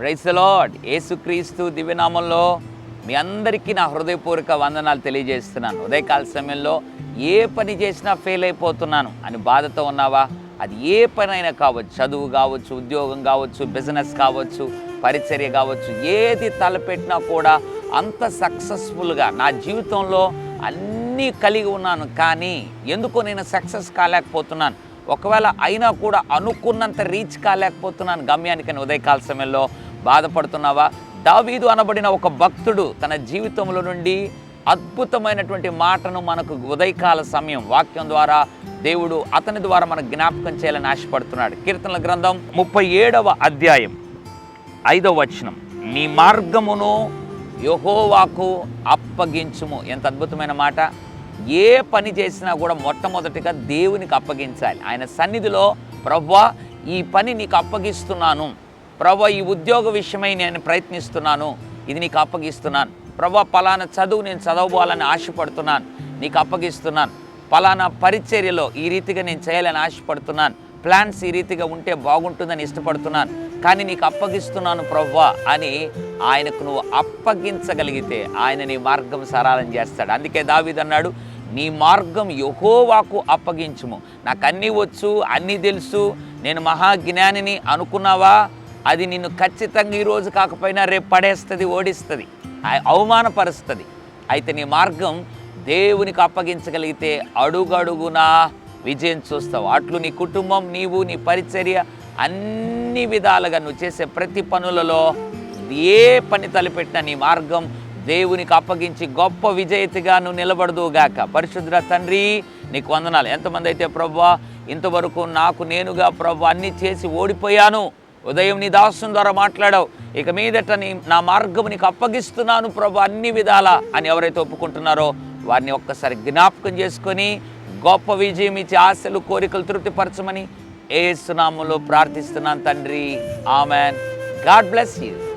Price lord ఏసుక్రీస్తు దివ్యనామంలో మీ అందరికీ నా హృదయపూర్వక వందనాలు తెలియజేస్తున్నాను. ఉదయకాల సమయంలో ఏ పని చేసినా ఫెయిల్ అయిపోతున్నాను. అని బాధతో ఉన్నావా? అది ఏ పనైనా కావచ్చు. చదువు కావచ్చు ఉద్యోగం కావచ్చు బిజినెస్ కావచ్చు పరిచర్య కావచ్చు ఏది తలపెట్టినా కూడా అంత సక్సెస్ఫుల్గా నా జీవితంలో అన్నీ కలిగి ఉన్నాను. కానీ ఎందుకో నేను సక్సెస్ కాలేకపోతున్నాను. ఒకవేళ అయినా కూడా అనుకున్నంత రీచ్ కాలేకపోతున్నాను. గమ్యానికి ఉదయకాల సమయంలో బాధపడుతున్నావా? దావీదు అనబడిన ఒక భక్తుడు తన జీవితంలో నుండి అద్భుతమైనటువంటి మాటను మనకు ఉదయకాల సమయం వాక్యం ద్వారా దేవుడు అతని ద్వారా మనకు జ్ఞాపకం చేయాలని ఆశపడుతున్నాడు. కీర్తనల గ్రంథం ముప్పై ఏడవ అధ్యాయం ఐదవ వచనం. నీ మార్గమును యహోవాకు అప్పగించుము. ఎంత అద్భుతమైన మాట. ఏ పని చేసినా కూడా మొట్టమొదటిగా దేవునికి అప్పగించాలి. ఆయన సన్నిధిలో ప్రవ్వా ఈ పని నీకు అప్పగిస్తున్నాను. ప్రవ్వా ఈ ఉద్యోగ విషయమై నేను ప్రయత్నిస్తున్నాను. ఇది నీకు అప్పగిస్తున్నాను. ప్రభా పలానా చదువు నేను చదవబోవాలని ఆశపడుతున్నాను. నీకు అప్పగిస్తున్నాను. పలానా పరిచర్యలో ఈ రీతిగా నేను చేయాలని ఆశపడుతున్నాను. ప్లాన్స్ ఈ రీతిగా ఉంటే బాగుంటుందని ఇష్టపడుతున్నాను. కానీ నీకు అప్పగిస్తున్నాను ప్రవ్వా అని ఆయనకు నువ్వు అప్పగించగలిగితే ఆయన నీ మార్గం సరళం చేస్తాడు. అందుకే దావిదన్నాడు నీ మార్గం యహోవాకు అప్పగించుము. నాకు అన్నీ వచ్చు అన్నీ తెలుసు. నేను మహాజ్ఞానిని అనుకున్నావా? అది నిన్ను ఖచ్చితంగా ఈరోజు కాకపోయినా రేపు పడేస్తుంది ఓడిస్తుంది. అవమానపరుస్తుంది. అయితే నీ మార్గం దేవునికి అప్పగించగలిగితే అడుగడుగునా విజయం చూస్తావు. అట్లు నీ కుటుంబం నీవు నీ పరిచర్య అన్ని విధాలుగా నువ్వు చేసే ప్రతి పనులలో ఏ పని తలపెట్టినా నీ మార్గం దేవునికి అప్పగించి గొప్ప విజేతగా నువ్వు నిలబడదుగాక పరిశుద్ర తండ్రి నీకు వందనాలు. ఎంతమంది అయితే ప్రభా ఇంతవరకు నాకు నేనుగా ప్రభు అన్ని చేసి ఓడిపోయాను. ఉదయం నీ దాసుని ద్వారా మాట్లాడావు. ఇక మీదట నీ నా మార్గం నీకు అప్పగిస్తున్నాను ప్రభు అన్ని విధాల అని ఎవరైతే ఒప్పుకుంటున్నారో వారిని ఒక్కసారి జ్ఞాపకం చేసుకొని గొప్ప విజయం ఇచ్చి ఆశలు కోరికలు తృప్తిపరచమని ఏ సునామంలో ప్రార్థిస్తున్నాను తండ్రి. ఆమెన్. God bless you.